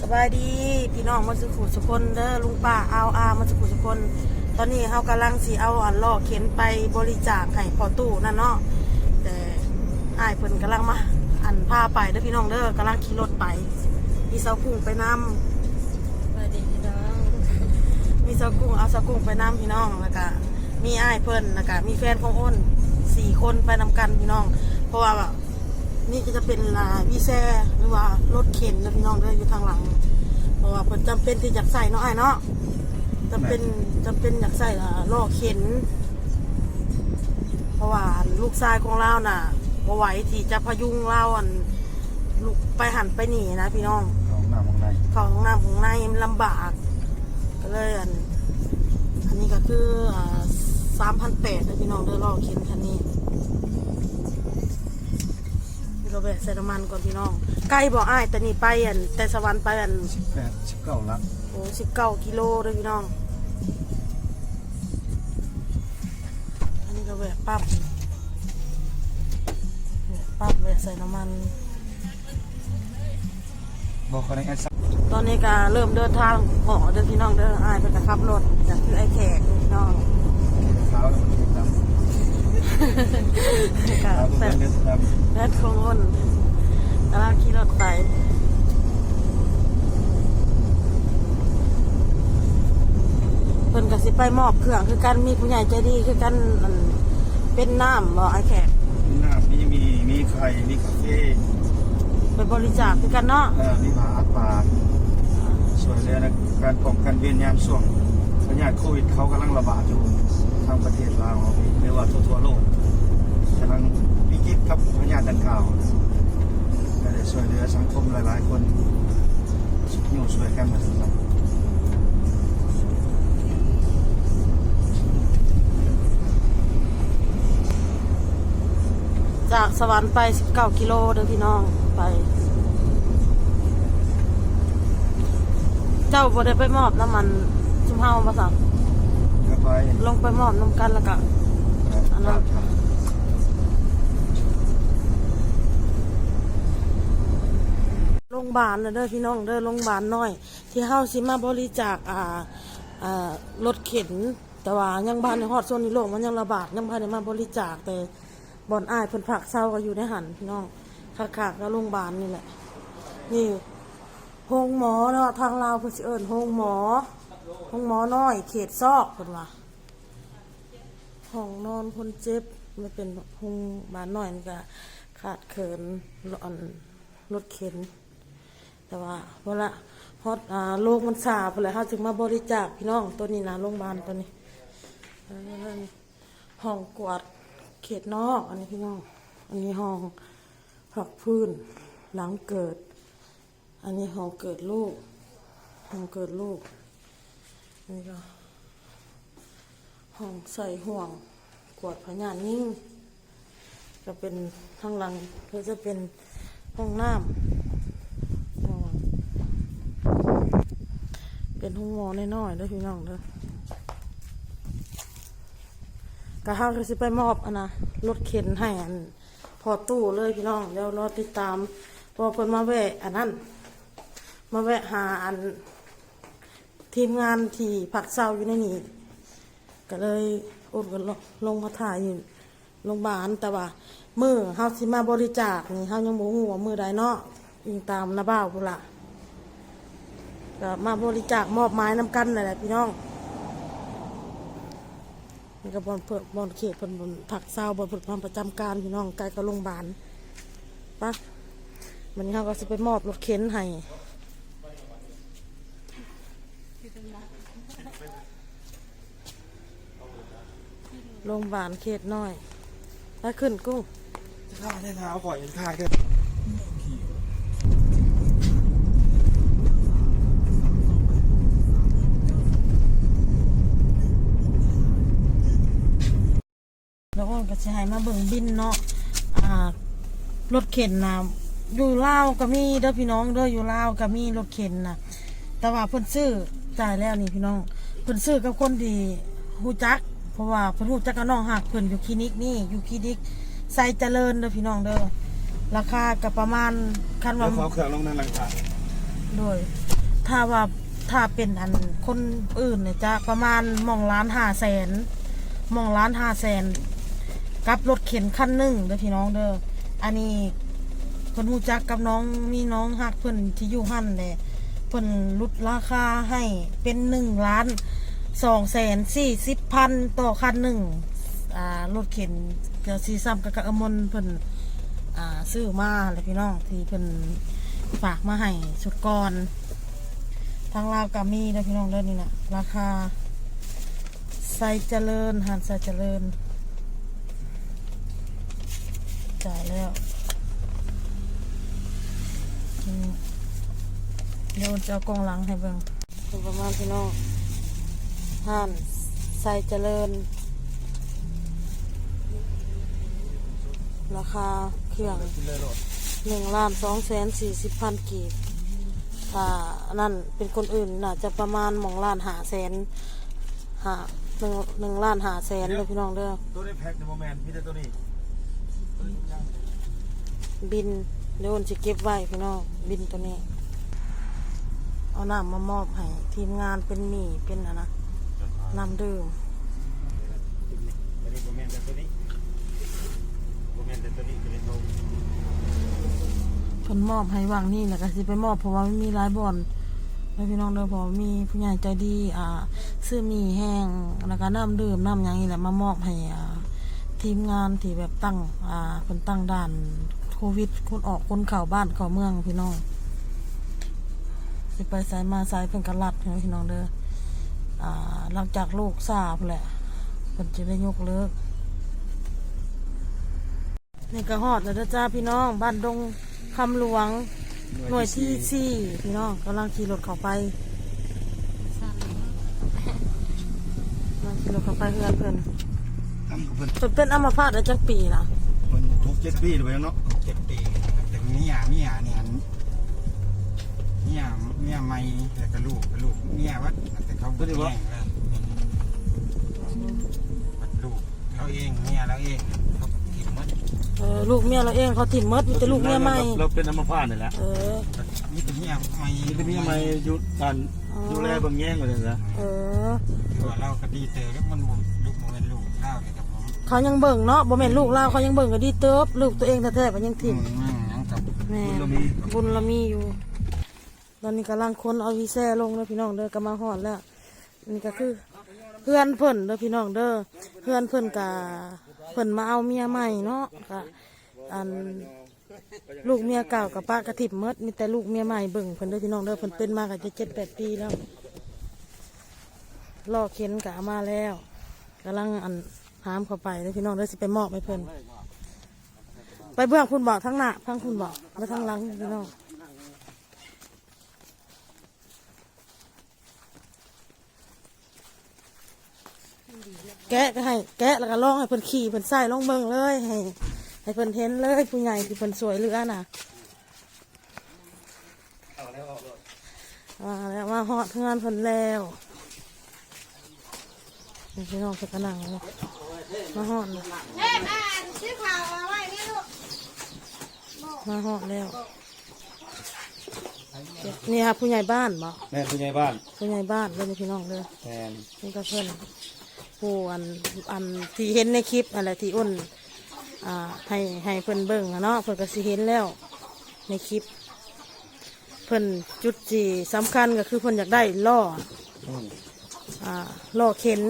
สบายดีพี่น้องมาสุขุสุคนเด้อลุงป้าเอาอามาสุขุสุคนตอนนี้เขากำลังสีเอาอันล่อเข็นไปบริจาคให้พอตู้นั่นเนาะแต่อ้ายเพิ่นกำลังมาอันพาไปเด้อพี่น้องเด้อกำลังขี่รถไป มีเสากุ้งไปนำสวัสดีพี่น้องมีเสากุ้งเอาเสากุ้งไปนำพี่น้องแล้วก็มีอ้ายเพิ่นแล้วก็มีแฟนของอ้นสี่คนไปนำกันพี่น้อง เพราะว่าแบบ นี่ก็จะเป็นอ่าวีแซ่หรือว่ารถเข็นนะพี่น้องเด้ออยู่ทางหลังเพราะว่าเพิ่นจำเป็นที่อยากใส่เนาะไอ้ายเนาะจำเป็นจำเป็นอยากใส่อ่าล่อเข็น เพราะว่าลูกชายของเราน่ะบ่ไหวที่จะพยุงเราอันลูกไปหันไปหนีนะพี่น้องของหน้าของในเขาของน้ำของในมันลำบากก็เลยอันอันนี้ก็คืออ่าสามพันแปดนะพี่น้องเด้อล่อเข็นคันนี้ เราแบะใส่น้ำมันก่อนพี่น้องใกล้บ่อ้ายแต่นี่ไปอันแต่สวรรค์ไปอันสิบแปดสิบเก้าลักโอ้สิบเก้ากิโลเลยพี่น้องอันนี้ก็แวะปั๊บแวะปั๊บแวะใส่น้ำมัน บอกเขาในแอดซับตอนนี้ก็เริ่มเดินทางหอเดินพี่น้องเดินอ้ายเป็นกระขับรถจากคือไอ้แขกพี่น้องเท้าแล้วมันติดตามก็เท้าตัว ไปมอบเครื่องคือกันมีผู้ใหญ่ใจดีคือกันอันเป็นน้ำบ่ไอ้แขกมีน้ำมีมีมีไข่มีกาแฟไปบริจาคคือกันเนาะเอ่อมีผาอัดปลาส่วนเรื่องการป้องกันเวียนยามช่วงพยาธิโควิดเขากำลังระบาดอยู่ทางประเทศลาวหรือว่าทั่วๆโลกกำลังวิกฤตครับพยาธิดังกล่าวก็ได้ช่วยเหลือสังคมหลาย ๆ คนอยู่ช่วยกันมา จากสวรรค์ไป 19 กิโลเด้อพี่น้องไป เจ้าบ่ได้ไปมอบน้ำมันซุมเฮาบ่สั่งก็ไปลงไปมอบน้ำกันแล้วก็อันนั้นโรงพยาบาลน่ะเด้อพี่น้องเด้อโรงพยาบาลน้อย ที่เฮาสิมาบริจาคอ่าอ่ารถเข็น แต่ว่ายังบ้านในฮอดโซนนี้โลกมันยังระบาดยังบ่ได้มาบริจาคแต่ บอนอ้ายเพิ่นผักเซาก็อยู่ในหันพี่น้องคักๆก็โรงพยาบาลนี่แหละ นี่โรงหมอเนาะทางลาวเพิ่นสิเอิ้นโรงหมอโรงหมอน้อย เขตซอกเพิ่นว่าห้องนอนคนเจ็บมันเป็นโรงพยาบาลน้อยนี่ก็ขาดเขินรอนรถเข็น แต่ว่าเวลาฮอตอ่าโลกมันสาบเลยเขาจึงมาบริจาคพี่น้องตัวนี้นะโรงพยาบาลตัวนี้ห้องกวาด เขตนอก อันนี้พี่น้อง อันนี้ห้องผักพื้น หลังเกิด อันนี้ห้องเกิดลูกห้องเกิดลูกอันนี้ก็ห้องใส่ห่วงกวดพญานนิ่งก็เป็นข้างหลังก็จะเป็นห้องน้ำเป็นห้องมอน้อยๆด้อพี่น้องเด้อ กะเฮาก็สิไปมอบอันนะรถเข็นให้อันพอตู้เลยพี่น้องเดี๋ยวรอติดตามพอเพิ่นมาแวะอันนั้นมาแวะหาอัน ทีมงานที่ผักเศร้าอยู่ในนี้ก็เลยอดกันลงมาถ่ายอยู่โรงพยาบาลแต่ว่ามือเฮาสิมาบริจาคนี่เฮายังบ่ฮู้ว่ามือใดเนาะยิงตามนาบ้าวพุ่นละก็มาบริจาคมอบไม้น้ำกันนั่นแหละพี่น้อง นี่ก็บอลเพิ่นบอลเขตเพิ่นบอลผักเศร้าบอลเพิ่นประจำการพี่น้องใกล้กับโรงพยาบาลปะมันนี้เขาก็สิไปมอบรถเข็นให้โรงพยาบาลเขตน้อยไปขึ้นกุ้งข้าได้เท้าก่อนยังข้าแค่ แล้วก็ก็จะให้มาเบิ่งบินเนาะอ่ารถเข็นนะอยู่ลาวก็มีเด้อพี่น้องเด้ออยู่ลาวก็มีรถเข็นนะแต่ว่าเพิ่นซื้อจ่ายแล้วนี่พี่น้องเพิ่นซื้อกับคนที่ฮู้จัก เพราะว่าเพิ่นฮู้จักกับน้องหักเพิ่นอยู่คลินิกนี่อยู่คลินิกไซเจริญเด้อพี่น้องเด้อราคาก็ประมาณคันแล้ว่าวขอเครื่องลงนั่นหลังคาโดยถ้าว่าถ้าเป็นอันคนอื่นเนี่ยจะประมาณหมองล้านห้าแสนหมองล้านห้าแสน กับรถเข็นคันหนึ่งเด้อพี่น้องเด้ออันนี้เพิ่นรู้จักกับน้องมีน้องฮักเพิ่นที่อยู่หั่นแหละเพิ่นลดราคาให้เป็นหนึ่งล้านสองแสนสี่สิบพันต่อคันหนึ่งอ่ารถเข็นเกือบสี่ซ้ำกับกระมนเพิ่นอ่าซื้อมาเลยพี่น้องที่เพิ่นฝากมาให้สุดก่อนทางลาวก็มีนะพี่น้องเด้อนี่นะราคาไซเจริญหันไซเจริญ จ่ายแล้วอืมเดี๋ยวจะเอากองหลังให้เบิ่งเป็นประมาณพี่น้องหันไซเจริญ ราคาเครื่องหนึ่งล้านสองแสนสี่สิบพันกีบถ้านั่นเป็นคนอื่นน่าจะประมาณหมองล้านหาแสนหาหนึ่งหนึ่งล้านหาแสนเลยพี่น้องเด้อตัวนี้แพ็คในโมเมนต์มีแต่ตัวนี้ บินเดี๋ยวอนสิเก็บไว้พี่น้องบินตัวนี้ เอาน้ำมามอบให้ทีมงานเป็นหมี่เป็นอะนะน้ำดื่มตัวนี้โมเพิ่นมอบให้วางนี่แหละก็สิไปมอบเพราะว่าไมันมีหลายบ่อนแล้วพี่น้องเด้อเพอมีผู้ใหญ่ใจดี อ่า ซื้อหมี่แห้งแล้วก็น้ำดื่มน้ำยังนี่แหละมามอบให้อ่า ทีมงานที่แบบตั้ง อ่าเพิ่นตั้งด่านโควิด คนออกคนเข้าบ้านเข้าเมืองพี่น้องสิไปสายมาสายเพิ่นก็รัดพี่น้องเด้ออ่าหลังจากลูกทราบแหละเพิ่นจะได้ยกเลิกนี่ก็ฮอดแล้วเด้อจ้าพี่น้อง บ้านดงคำหลวง หน่วยที่สี่พี่น้องกำลังขี่รถเข้าไปกำลังขี่รถเข้าไปเพื่อนเพื่อน ทำกับเพิ่นเพิ่นเป็นอัมพาตได้จักปีละเพิ่นทุกเจ็ดปีหรือเปล่าเนาะเจ็ดปีแต่เมียเมียเนี่ยเมียเมียไม่แต่กระลูกกระลูกเมียวัดแต่เขาไม่ได้แย่งแล้ววัดลูกเขาเองเมียเราเองเขาถิ่มมัดเออลูกเมียเราเองเขาถิ่มมดมีแต่ลูกเมียใหม่เราเป็นอัมพาตนี่แหละเออนี่เป็นเมียไม่นี่เป็นเมียใหม่อยู่การดูแลเบางแย่งกันเลยนะเออตัวเราก็ดีเตอแล้วมันลูกมันเป็นลูกเล่าเลยครับผม เขายังเบิ่งเนาะบ่แม่นลูกเราเขายังเบิ่งก็ดีเติบลูกตัวเองแท้ๆมันยังถิ่ถิ่มมยังกับแม่บุญละมีอยู่ ตอนนี้กำลังคนเอาวีแซ่ลงแล้วพี่น้องเด้อกำลังหอดแล้วนี่ก็คือเพื่อนเพิ่นเด้อพี่น้องเด้อเพื่อนเพิ่นกะเพิ่นมาเอาเมียใหม่เนาะกะอันลูกเมียเก่ากับป้ากระถิบเมดมีแต่ลูกเมียใหม่เบิ่งเพิ่นเด้อพี่น้องเด้อเพิ่นเป็นมากันจะเจ็ดแปดปีแล้วล่อเข็นกะมาแล้วกำลังอัน หามเข้าไปเด้อพี่น้องเด้สิไปมอบให้เพิ่นไปเบื้องคุณบอกทั้งหน้าทั้งคุณบอกไปทั้งหลังพี่น้องแกะก็ให้แกะแล้วก็ล่องให้เพิ่นขี่เพิ่นใส่ลงเบิ่งเลยให้ให้เพิ่นเห็นเลยผู้ใหญ่ที่เพิ่นสวยเหลือน่ะมาแล้วมาฮอดเพื่อนเพิ่นแล้วพี่น้องเพิ่นกำลังเลย มาฮอดเลยเฮ้ยอ่านชื่อข่าวเอาไว้นี่ลูกมาฮอดแล้วนี่ครับผู้ใหญ่บ้านบอกแม่ผู้ใหญ่บ้านผู้ใหญ่บ้านเลยนี่พี่น้องเลยแทนนี่ก็เพื่อนผู้อันอันที่เห็นในคลิปอะไรที่อ้นอ่าให้ให้เพิ่นเบิ่งอะเนาะเพิ่นก็สิเห็นแล้วในคลิป เพิ่นจุดที่สำคัญก็คือเพิ่นอยากได้ล่ออืมอ่าล่อเข็น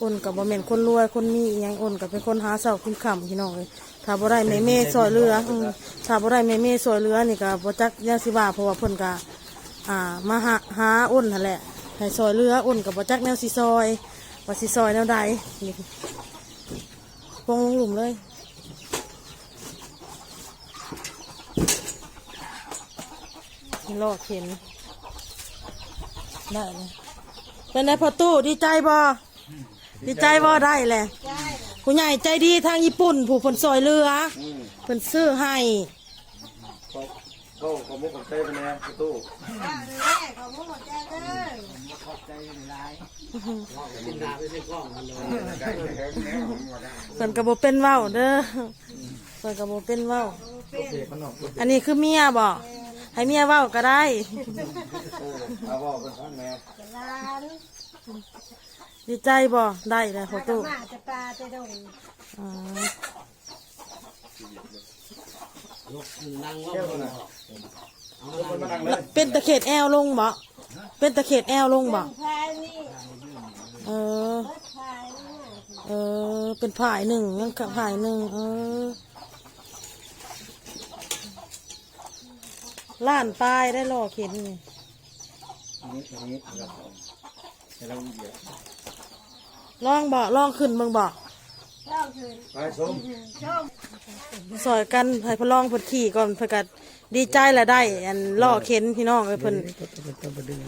อ้นกับบ่แม่นคนรวยคนมีอหยังอ้นกับเป็นคนหาเสาคุณคำพี่น้องเลยถ้าบ่ได้แม่เม่ซอยเรืออืมถ้าบ่ได้แม่เม่ซอยเรือนี่ก็บ่จักยาสิว่าเพราะว่าเพิ่นก็อ่ามาหาหาอ้นนั่นแหละให้ซอยเรืออ้นกับบ่จักแนวสีซอยว่าสีซอยแนวใดนี่ปงลงหลุมเลยนี่ลอกเข็นได้เลยเป็นไงพอตู้ดีใจบ่ ดีใจบ่าได้แหละผู้ใหญ่ใจดีทางญี่ปุ่น ผู้ผลซอยเรือเพิ่นซื้อให้เข้าขอมุกของเต้ไปแน่ประตูอ่าดูแลขอมุกหมดใจเด้อเพิ่นก็บ่เป็นเว้าเด้อเพิ่นก็บ่เป็นเว้า อันนี้คือเมียบ่ให้เมียเว้าก็ได้เออเอาเป็นข้าแม่ ดีใจบ่ได้เลยขอมาตู้มาจะปลาจะดงอ่าเที่ยวน่ะเอาคนมานั่งเลยเป็นตะเข็ดแอลลงบ่เป็นตะเข็ดแอลลงบ่พายนี่เออรถพายนี่เออ เป็นผายหนึ่งยังกับผายหนึ่งเออล้านปลายได้รอเข็นนี่อันนี้อันนี้ครับให้เราเหยียบ ลองบ่ลองขึ้นเบิ่งบ่เล่าคืนไปชมชมสอยกันให้เพนลองเพิ่นขี่ก่อนเพิ่นก็ดีใจแหละได้ อันล่อเข็นพี่น้องเอ้ยเพิ่นตอนดึง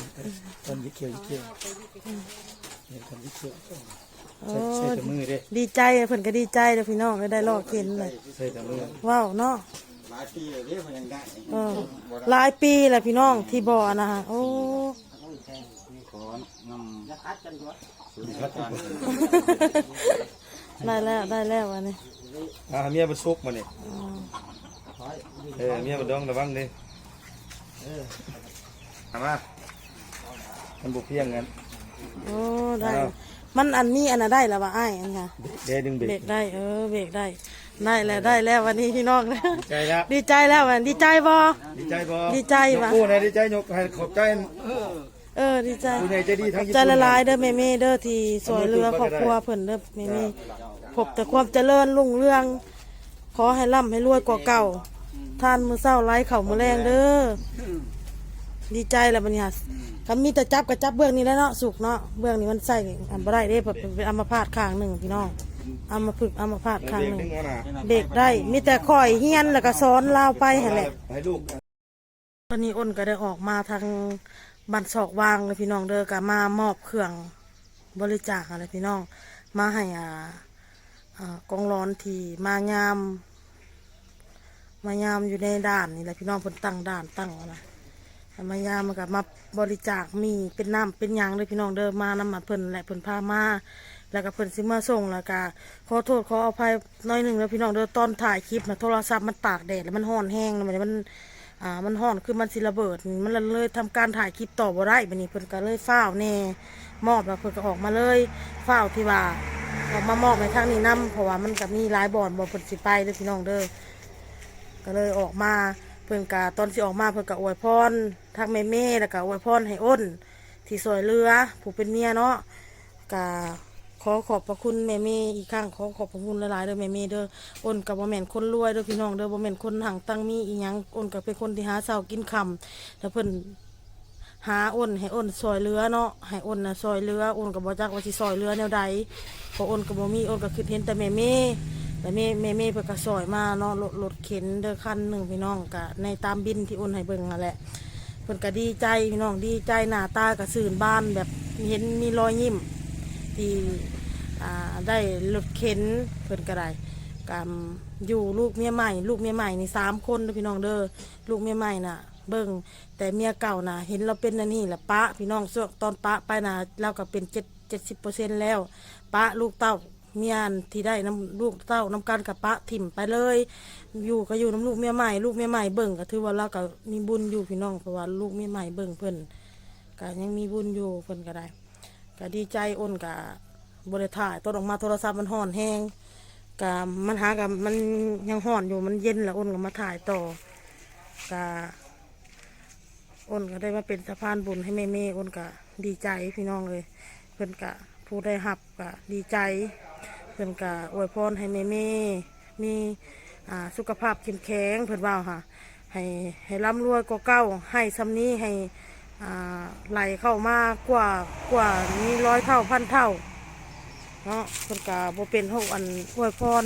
ตอนยิ่เขียวยิ่เขียวเนี่ยตอนยิ่เขียวโอ้ใส่แต่มือเด้ดีใจเพิ่นก็ดีใจเด้อพี่น้องเอ้ยได้ล่อเข็นเลยใส่แต่มือว้าวเนาะหลายปีเลยเด้มันยังได้เออหลายปีแหละพี่น้องที่บ่อนะฮะโอ้ขอนำ จะคัดกันตัวสุดคัดกันได้แล้วได้แล้วอันนี้อ่าเมียมันซุกมาเนี่ยเออเมียมันดองระวังดิเออเอามามันบุกเพียงกันโอ้ได้ มันอันนี้อันน่ะได้แล้วว่าอ้ายอันค่ะเดดึงเบรเบรกกได้เออเบรกได้ได้แล้วได้แล้ววันนี้พี่น้องแล้วใจแล้วดีใจแล้ววันดีใจบ่ดีใจบ่ดีใจยว่ะกกู้นะดีใจยกให้ขอบใจ เออดีใจผู้ใหญ่ใจดีทั้งใจละลายเด้อแม่เม่เด้อที่สวยเรือครอบครัวเพิ่นเด้อแม่เม่พบแต่ความเจริญรุ่งเรือง ขอให้ร่ำให้รวยกว่าเก่า ท่านมือเศร้าไร้เข่ามือแรงเด้อดีใจแล้วบัดนี้ค่ะคันมีแต่จับก็จับเบื้องนี้แล้วเนาะสุกเนาะเบื้องนี้มันใส่อันบ่ได้เด้เพิ่นเป็นอัมพาตข้างหนึ่งพี่น้องอัมพฤกษ์อัมพาตข้างเบรหกนึ่งดึงเอาน่ะเด็กได้ มีแต่คอยเฮียนแล้วก็สอนลาวไปหั่นแหละ ให้ลูก ตอนนี้อ้นก็ได้ออกมาทาง บันศอกวางเลยพี่น้องเด้อก็มามอบเครื่องบริจาคอะไรพี่น้อง มาให้อ่ากองร้อนที่มายาม มายามอยู่ในด่านนี่แหละพี่น้องเพิ่นตั้งด่านตั้งอะไรมายามมันก็มาบริจาคมีเป็นน้ำเป็นยางเลยพี่น้องเด้อมานำมาเพิ่นและเพิ่นพามาแล้วก็เพิ่นสิมาส่งแล้วก็ขอโทษขออภัยน้อยหนึ่งแล้วพี่น้องเด้อตอนถ่ายคลิปนะโทรศัพท์มันตากแดดแล้วมันห้อนแห้งแล้วมันมัน อ่ามันห้อนคือมันสิระเบิด มันเลยทำการถ่ายคลิปต่อบ่ได้บัดนี้เพิ่นก็เลยฟ้าวแน่มอบแล้วเพิ่นก็ออกมาเลยฟ้าวที่ว่าออกมามอบในทางนี้นํเพราะว่ามันก็มีหลายบ่อนบ่เพิ่นสิไปเด้อพี่น้องเด้อก็เลยออกมาเพิ่นกาตอนที่ออกมาเพิ่นกอวยพรทักแม่เม่แล้วก็อวยพรให้อ้น ที่สวยเรือ ผู้เป็นเมียเนาะกา ขอขอบพระคุณแม่เม่อีกครั้งขอขอบพระคุณหลายๆเด้อแม่เม่เด้ออ้นกับบ่แม่นคนรวยเด้อพี่น้องเด้อบ่แม่นคนหังตั้งมีอีหยังอ้นก็เป็นคนที่หาเช้ากินค่ำแล้วเพิ่นหาอ้นให้อ้นซอยเรือเนาะให้อ้นน่ะซอยเรืออ้นก็บ่จักว่าสิซอยเรือแนวใดเพราะอ้นก็บ่มีอ้นก็คือเห็นแต่แม่เม่แต่แม่แม่แม่เพิ่นก็ซอยมาเนาะรถรถเข็นเด้อคันหนึ่งพี่น้องก็ในตามบินที่โอนให้เบิ่งนั่นแหละเพิ่นก็ดีใจพี่น้องดีใจหน้าตาก็สื่นบ้านแบบเห็นมีรอยยิ้ม ที่ได้รถเข็นเพิ่นก็ได้กำอยู่ลูกเมียใหม่ ลูกเมียใหม่นี่สามคนเด้อพี่น้องเด้อลูกเมียใหม่น่ะ เบิ่งแต่เมียเก่าน่ะ เห็นเราเป็นอันนี้แหละปะพี่น้องส่วนตอนปะไปน่ะเราก็เป็นเจ็ดเจ็ดสิบเปอร์เซ็นต์แล้ว ปะลูกเต้าเมียนที่ได้น้ำลูกเต้าน้ำกันกับปะถิ่มไปเลย อยู่ก็อยู่น้ำลูกเมียใหม่ลูกเมียใหม่เบิ่งก็ถือว่าเราก็มีบุญอยู่พี่น้องเพราะว่าลูกเมียใหม่เบิ่งเพิ่นก็ยังมีบุญอยู่เพิ่นก็ได้ ก็ดีใจอ้นกับบริถ่ายตอนออกมาโทรศัพท์มันห่อนแห้งก็มันหากับมันยังห่อนอยู่มันเย็นแล้วอ้นก็มาถ่ายต่อก็อ้นก็ได้มาเป็นสะพานบุญให้แม่เม่อ้นก็ดีใจพี่น้องเลย เพิ่อนกะผู้ได้หับกะดีใจ เพิ่อนกะอวยพรให้แม่เม่มีสุขภาพเข้มแข็งเพิ่อนว่าค่ะ ให้ให้ร่ำรวยกว่าเก้าให้ซำนี้ให้ ไหลเข้ามากว่ากว่ามีร้อยเท่าพันเท่าเนาะเพิ่นกะบ่เป็นหกอันอวยพร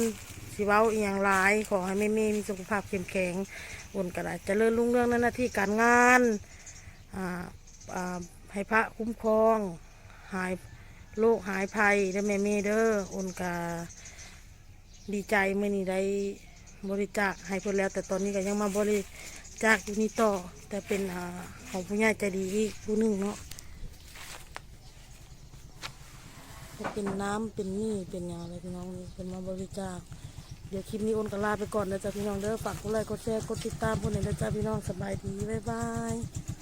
สิเว้าอียงหลายขอให้แม่เมมีสุขภาพเข้มแข็งอุ่นก็ได้เจริญรุ่งเรื่องในหน้าที่การงานอ่าอ่าให้พระคุ้มครอง หายโรคหายภัยได้แม่เมเด้ออุนกาดีใจเมื่อนี้ได้บริจาคให้เพิ่นแล้ว แต่ตอนนี้ก็ยังมาบริ จากอยู่นี่ต่อแต่เป็นอของผู้ใหญ่ใจดีอีกผู้หนึ่งเนาะจะเป็นน้ำเป็นนี่เป็นอย่างไรพี่น้องนี่เป็นมาบริจาคเดี๋ยวคลิปนี้โอนก็ลาไปก่อนนะจ๊ะพี่น้องเด้อฝากกดไลค์กดแชร์กดติดตามคนไหนนะจ๊ะพี่น้องสบายดีบ๊ายบาย